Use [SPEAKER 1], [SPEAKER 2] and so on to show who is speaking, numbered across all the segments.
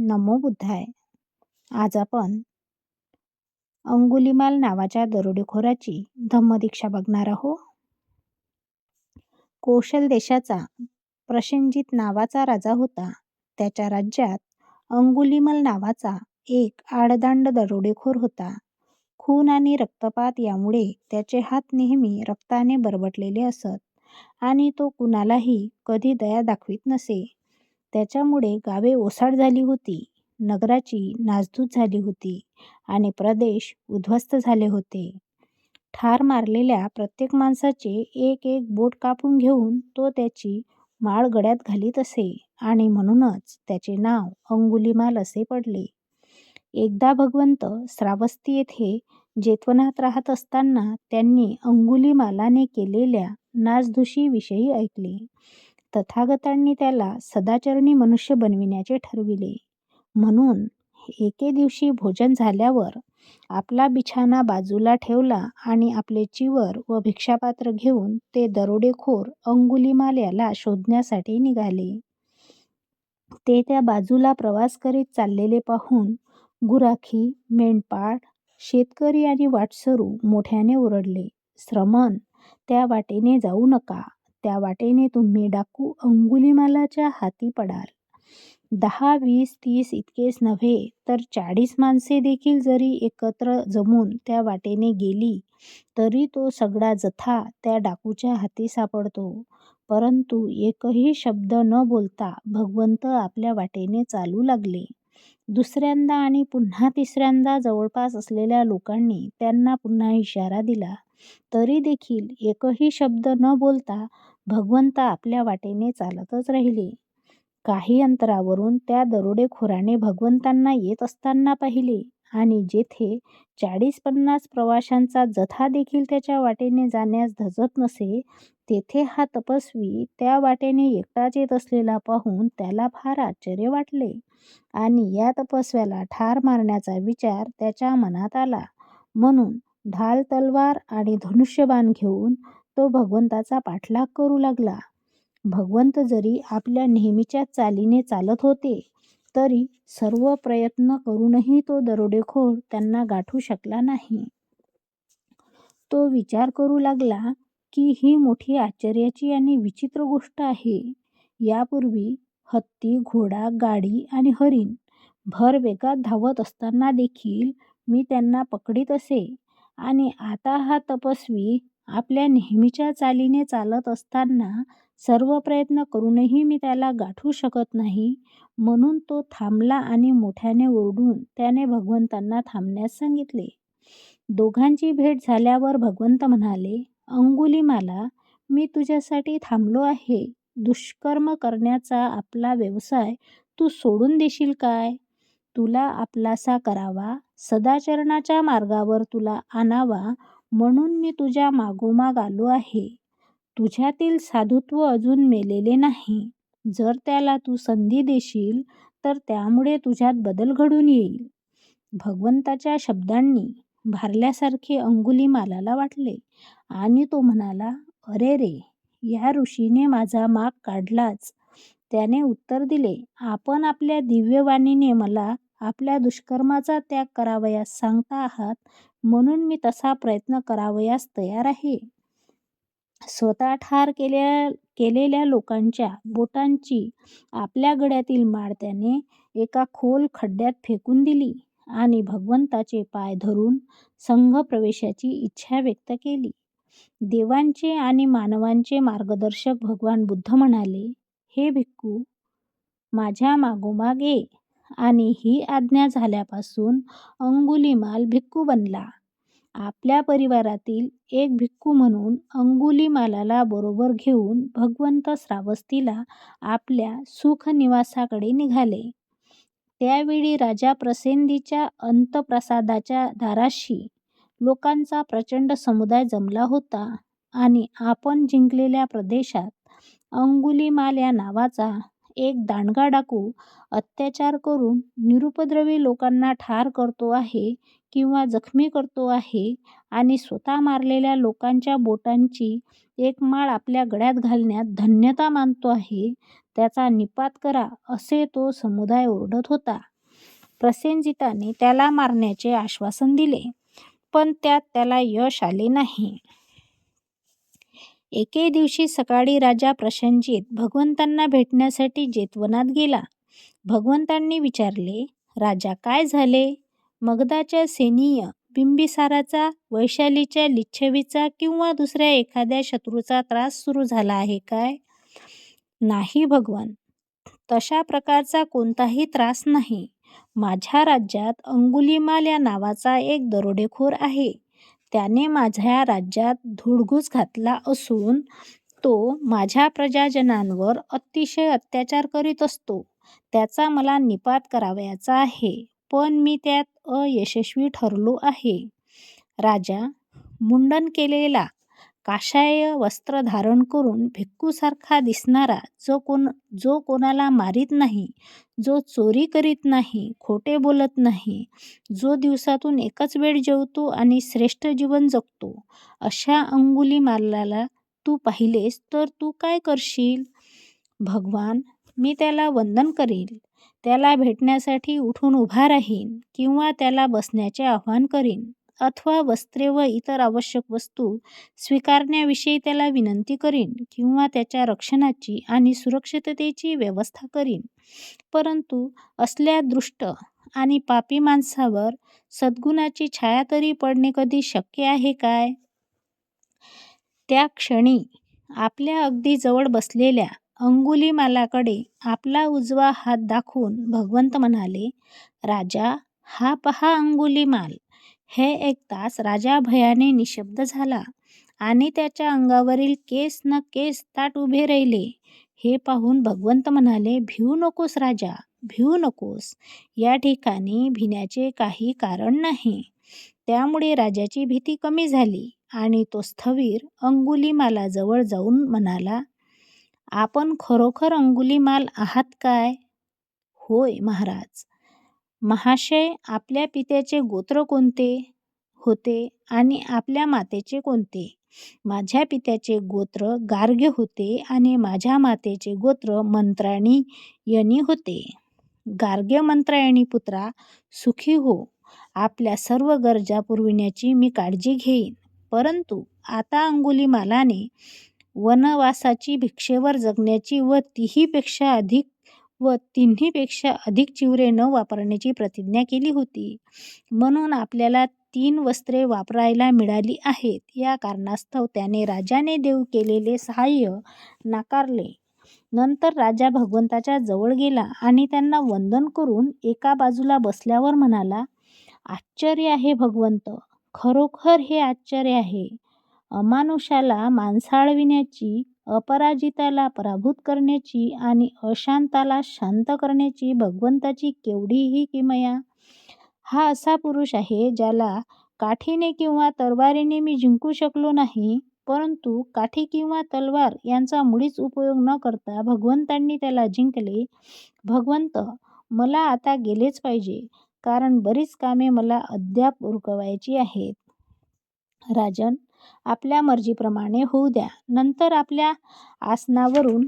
[SPEAKER 1] नमो बुद्धाय. आज आपण अंगुलिमाल नावाच्या दरोडेखोराची धम्मदीक्षा बघणार आहो. कौशल देशाचा प्रसेनजित नावाचा राजा होता. त्याच्या राज्यात अंगुलिमल नावाचा एक आडदांड दरोडेखोर होता. खून आणि रक्तपात यामुळे त्याचे हात नेहमी रक्ताने बरबटलेले असत आणि तो कुणालाही कधी दया दाखवीत नसे. त्याच्यामुळे गावे ओसाड झाली होती नगराची नासधूस झाली होती आणि प्रदेश उद्ध्वस्त झाले होते. ठार मारलेल्या प्रत्येक माणसाचे एक एक बोट कापून घेऊन तो त्याची माळ गळ्यात घालीत असे आणि म्हणूनच त्याचे नाव अंगुलिमाल असे पडले. एकदा भगवंत श्रावस्ती येथे जेतवनात राहत असताना त्यांनी अंगुलिमालाने केलेल्या नासधुशीविषयी ऐकले. तथागतांनी त्याला सदाचरणी मनुष्य बनविण्याचे ठरविले. म्हणून एके दिवशी भोजन झाल्यावर आपला बिछाना बाजूला ठेवला आणि आपले चिवर व भिक्षापात्र घेऊन ते दरोडेखोर अंगुलिमाल याला शोधण्यासाठी निघाले. ते त्या बाजूला प्रवास करीत चाललेले पाहून गुराखी मेंढपाळ शेतकरी आणि वाटसरू मोठ्याने ओरडले श्रमण त्या वाटेने जाऊ नका. त्या वाटेने तुम्ही डाकू अंगुलिमालाच्या हाती पडाल. दहा वीस तीस इतकेच नव्हे तर चाळीस माणसे देखील जरी एकत्र जमून त्या वाटेने गेली तरी तो सगळा जथा त्या डाकूच्या हाती सापडतो. परंतु एकही शब्द न बोलता भगवंत आपल्या वाटेने चालू लागले. दुसऱ्यांदा आणि पुन्हा तिसऱ्यांदा जवळपास असलेल्या लोकांनी त्यांना पुन्हा इशारा दिला. तरी देखील एकही शब्द न बोलता भगवंत आपल्या वाटेने चालतच राहिले. काही अंतरावरून त्या दरोडेखोराने भगवंतांना येत असताना पाहिले आणि जेथे चाळीस पन्नास प्रवाशांचा जथा देखील त्याच्या वाटेने जाण्यास धजत नसे तेथे हा तपस्वी त्या वाटेने एकटाच येत असलेला पाहून त्याला फार आश्चर्य वाटले आणि या तपस्व्याला ठार मारण्याचा विचार त्याच्या मनात आला. म्हणून ढाल तलवार आणि धनुष्यबाण घेऊन तो भगवंताचा पाठलाग करू लागला. भगवंत जरी आपल्या नेहमीच्या चालीने चालत होते तरी सर्व प्रयत्न करूनही तो दरोडेखोर त्यांना गाठू शकला नाही. तो विचार करू लागला की ही मोठी आश्चर्याची आणि विचित्र गोष्ट आहे. यापूर्वी हत्ती घोडा गाडी आणि हरिण भर वेगात धावत असताना देखील मी त्यांना पकडीत असे आणि आता हा तपस्वी आपल्या नेहमीच्या चालीने चालत असताना सर्व प्रयत्न करूनही मी त्याला गाठू शकत नाही म्हणून तो थांबला आणि मोठ्याने ओरडून त्याने भगवंतांना थांबण्यास सांगितले. दोघांची भेट झाल्यावर भगवंत म्हणाले अंगुलिमाला मी तुझ्यासाठी थांबलो आहे. दुष्कर्म करण्याचा आपला व्यवसाय तू सोडून देशील काय? तुला आपलासा करावा सदाचरणाच्या मार्गावर तुला आणावा म्हणून मी तुझ्या मागोमाग आलो आहे. तुझ्यातील साधुत्व अजून मेलेले नाही. जर त्याला तू संधी देशील तर त्यामुळे तुझ्यात बदल घडून येईल. भगवंताच्या शब्दांनी भारल्यासारखे अंगुलिमालाला वाटले आणि तो म्हणाला अरे रे या ऋषीने माझा माग काढलाच. त्याने उत्तर दिले आपण आपल्या दिव्यवाणीने मला आपल्या दुष्कर्माचा त्याग करावयास सांगता आहात म्हणून मी तसा प्रयत्न करावयास तयार आहे. स्वतः ठार केल्या केलेल्या लोकांच्या बोटांची आपल्या गळ्यातील माळ त्याने एका खोल खड्ड्यात फेकून दिली आणि भगवंताचे पाय धरून संघ प्रवेशाची इच्छा व्यक्त केली. देवांचे आणि मानवांचे मार्गदर्शक भगवान बुद्ध म्हणाले हे भिक्खू माझ्या मागोमाग ये. आणि ही आज्ञा झाल्यापासून अंगुलिमाल भिक्खू बनला. आपल्या परिवारातील एक भिक्खू म्हणून अंगुलिमालाला बरोबर घेऊन भगवंत श्रावस्तीला आपल्या सुखनिवासाकडे निघाले. त्यावेळी राजा प्रसेंदीच्या अंतप्रसादाच्या दाराशी लोकांचा प्रचंड समुदाय जमला होता आणि आपण जिंकलेल्या प्रदेशात अंगुलिमाल या नावाचा एक दांडगा डाकू अत्याचार करून निरुपद्रवी लोकांना ठार करतो आहे किंवा जखमी करतो आहे आणि स्वतः मारलेल्या लोकांच्या बोटांची एक माळ आपल्या गळ्यात घालण्यात धन्यता मानतो आहे त्याचा निपात करा असे तो समुदाय ओरडत होता. प्रसेनजिताने त्याला मारण्याचे आश्वासन दिले पण त्यात त्याला यश आले नाही. एके दिवशी सकाळी राजा प्रशंजित भगवंतांना भेटण्यासाठी जेतवनात गेला. भगवंतांनी विचारले राजा काय झाले? मगधाच्या सेनीय बिंबिसाराचा वैशालीच्या लिच्छवीचा किंवा दुसऱ्या एखाद्या शत्रूचा त्रास सुरू झाला आहे काय? नाही भगवान. तशा प्रकारचा कोणताही त्रास नाही. माझ्या राज्यात अंगुलीमाल या नावाचा एक दरोडेखोर आहे. त्याने माझ्या राज्यात धुडगूस घातला असून तो माझ्या प्रजाजनांवर अतिशय अत्याचार करीत असतो. त्याचा मला निपात करावयाचा आहे पण मी त्यात अयशस्वी ठरलो आहे. राजा मुंडन केलेला काशाय वस्त्र धारण करून भिक्खूसारखा दिसणारा जो कोण जो कोणाला मारीत नाही जो चोरी करीत नाही खोटे बोलत नाही जो दिवसातून एकच वेळ जेवतो आणि श्रेष्ठ जीवन जगतो अशा अंगुली अंगुलीमालाला तू पाहिलेस तर तू काय करशील? भगवान मी त्याला वंदन करील. त्याला भेटण्यासाठी उठून उभा राहीन किंवा त्याला बसण्याचे आवाहन करीन. अथवा वस्त्रे व इतर आवश्यक वस्तू स्वीकारण्याविषयी त्याला विनंती करीन किंवा त्याच्या रक्षणाची आणि सुरक्षिततेची व्यवस्था करीन. परंतु असल्या दृष्ट आणि पापी माणसावर सद्गुणाची छाया तरी पडणे कधी शक्य आहे काय? त्या क्षणी आपल्या अगदी जवळ बसलेल्या अंगुलीमालाकडे आपला उजवा हात दाखवून भगवंत म्हणाले राजा हा पहा अंगुलीमाल हे ऐकताच राजा भयाने निशब्द झाला आणि त्याच्या अंगावरील केस न केस ताट उभे राहिले. हे पाहून भगवंत म्हणाले भिवू नकोस राजा भिवू नकोस. या ठिकाणी भिण्याचे काही कारण नाही. त्यामुळे राजाची भीती कमी झाली आणि तो स्थवीर अंगुलीमालाजवळ जाऊन म्हणाला आपण खरोखर अंगुलीमाल आहात काय? होय महाराज. महाशय आपल्या पित्याचे गोत्र कोणते? होते आणि आपल्या मातेचे कोणते? माझ्या पित्याचे गोत्र गार्ग्य होते आणि माझ्या मातेचे गोत्र मंत्राणी यनी होते. गार्ग्य मंत्रायणी पुत्रा सुखी हो. आपल्या सर्व गरजा पुरविण्याची मी काळजी घेईन. परंतु आता अंगुलीमालाने वनवासाची भिक्षेवर जगण्याची व तीहीपेक्षा अधिक व तिन्हीपेक्षा अधिक चिवरे न वापरण्याची प्रतिज्ञा केली होती. म्हणून आपल्याला तीन वस्त्रे वापरायला मिळाली आहेत. या कारणास्तव त्याने राजाने देऊ केलेले सहाय्य नाकारले. नंतर राजा भगवंताच्या जवळ गेला आणि त्यांना वंदन करून एका बाजूला बसल्यावर म्हणाला आश्चर्य आहे भगवंत! खरोखर हे आश्चर्य आहे. अमानुषाला माणसाळविण्याची अपराजिताला पराभूत करण्याची आणि अशांताला शांत करण्याची भगवंताची केवढीही किमया. हा असा पुरुष आहे ज्याला काठीने किंवा तलवारीने मी जिंकू शकलो नाही परंतु काठी किंवा तलवार यांचा मुळीच उपयोग न करता भगवंतांनी त्याला जिंकले. भगवंत मला आता गेलेच पाहिजे कारण बरीच कामे मला अद्याप उरकवायची आहेत. राजन आपल्या मर्जीप्रमाणे होऊ द्या. नंतर आपल्या आसनावरून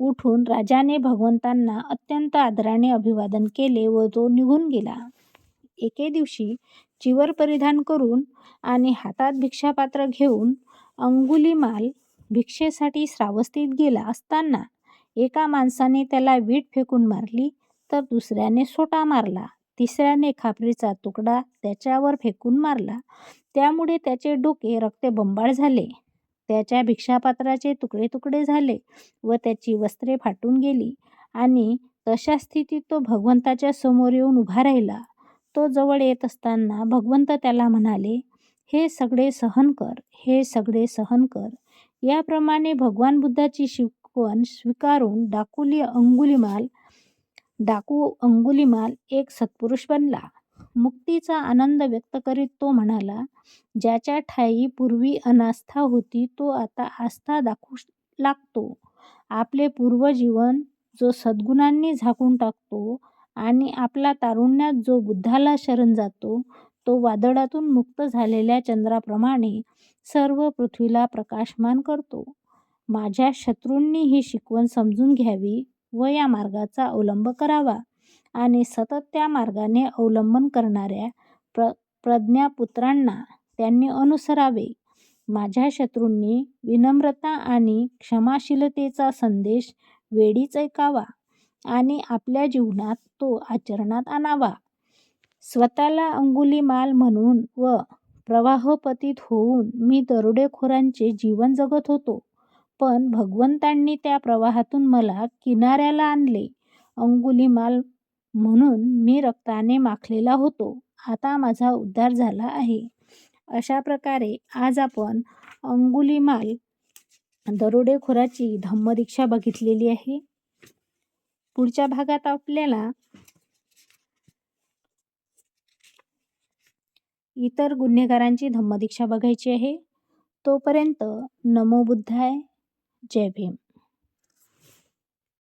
[SPEAKER 1] उठून राजाने भगवंतांना अत्यंत आदराने अभिवादन केले व तो निघून गेला. एके दिवशी चिवर परिधान करून आणि हातात भिक्षापात्र घेऊन अंगुलीमाल भिक्षेसाठी श्रावस्तीत गेला असताना एका माणसाने त्याला वीट फेकून मारली तर दुसऱ्याने सोटा मारला. तिसऱ्याने खापरीचा तुकडा त्याच्यावर फेकून मारला. त्यामुळे त्याचे डोके रक्तबंबाळ झाले. त्याच्या भिक्षापात्राचे तुकडे तुकडे झाले व त्याची वस्त्रे फाटून गेली आणि तशा स्थितीत तो भगवंताच्या समोर येऊन उभा राहिला. तो जवळ येत असताना भगवंत त्याला म्हणाले हे सगळे सहन कर हे सगळे सहन कर. याप्रमाणे भगवान बुद्धाची शिकवण स्वीकारून डाकुली अंगुलीमाल डाकू अंगुलीमाल एक सत्पुरुष बनला. मुक्तीचा आनंद व्यक्त करीत तो म्हणाला ज्याच्या ठायी पूर्वी अनास्था होती तो आता आस्था दाखवू लागतो. आपले पूर्वजीवन जो सद्गुणांनी झाकून टाकतो आणि आपला तारुण्यात जो बुद्धाला शरण जातो तो वादळातून मुक्त झालेल्या चंद्राप्रमाणे सर्व पृथ्वीला प्रकाशमान करतो. माझ्या शत्रूंनी ही शिकवण समजून घ्यावी. व या मार्गाचा अवलंब करावा आणि सतत त्या मार्गाने अवलंबन करणाऱ्या प्र प्रज्ञापुत्रांना त्यांनी अनुसरावे. माझ्या शत्रूंनी विनम्रता आणि क्षमाशीलतेचा संदेश वेळीच ऐकावा आणि आपल्या जीवनात तो आचरणात आणावा. स्वतःला अंगुलीमाल म्हणून व प्रवाहपतीत होऊन मी दरोडेखोरांचे जीवन जगत होतो. पण भगवंतांनी त्या प्रवाहातून मला किनाऱ्याला आणले. अंगुलीमाल म्हणून मी रक्ताने माखलेला होतो. आता माझा उद्धार झाला आहे. अशा प्रकारे आज आपण अंगुलीमाल दरोडेखोराची धम्मदीक्षा बघितलेली आहे. पुढच्या भागात आपल्याला इतर गुन्हेगारांची धम्मदीक्षा बघायची आहे. तोपर्यंत नमो बुद्धाय. 借给